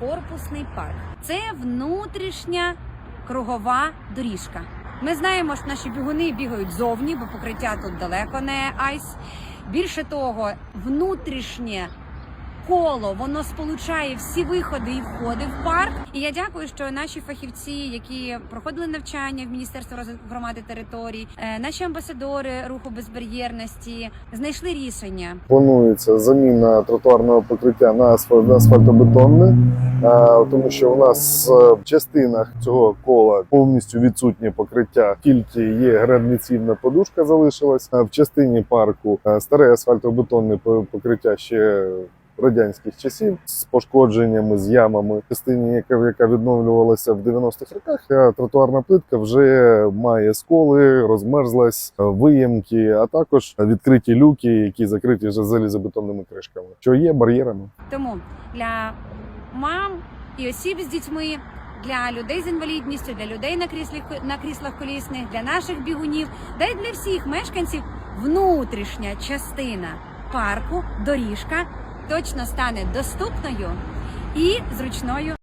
корпусний парк. Це внутрішня кругова доріжка. Ми знаємо, що наші бігуни бігають зовні, бо покриття тут далеко не айс. Більше того, внутрішнє коло воно сполучає всі виходи і входи в парк. І я дякую, що наші фахівці, які проходили навчання в Міністерстві розвитку громади територій, е, наші амбасадори руху безбар'єрності знайшли рішення. Планується заміна тротуарного покриття на асфальт- асфальтобетонне, е, тому що у нас е, в частинах цього кола повністю відсутнє покриття, тільки є гравніцівна подушка залишилась. В частині парку старе асфальтобетонне покриття ще. Радянських часів з пошкодженнями, з ямами, частині, яка, яка відновлювалася в 90-х роках, тротуарна плитка вже має сколи, розмерзлась, е, виємки, а також відкриті люки, які закриті вже залізобетонними кришками, що є бар'єрами. Тому для мам і осіб з дітьми, для людей з інвалідністю, для людей на кріслах на кріслах колісних, для наших бігунів, та й для всіх мешканців внутрішня частина парку, доріжка точно стане доступною і зручною.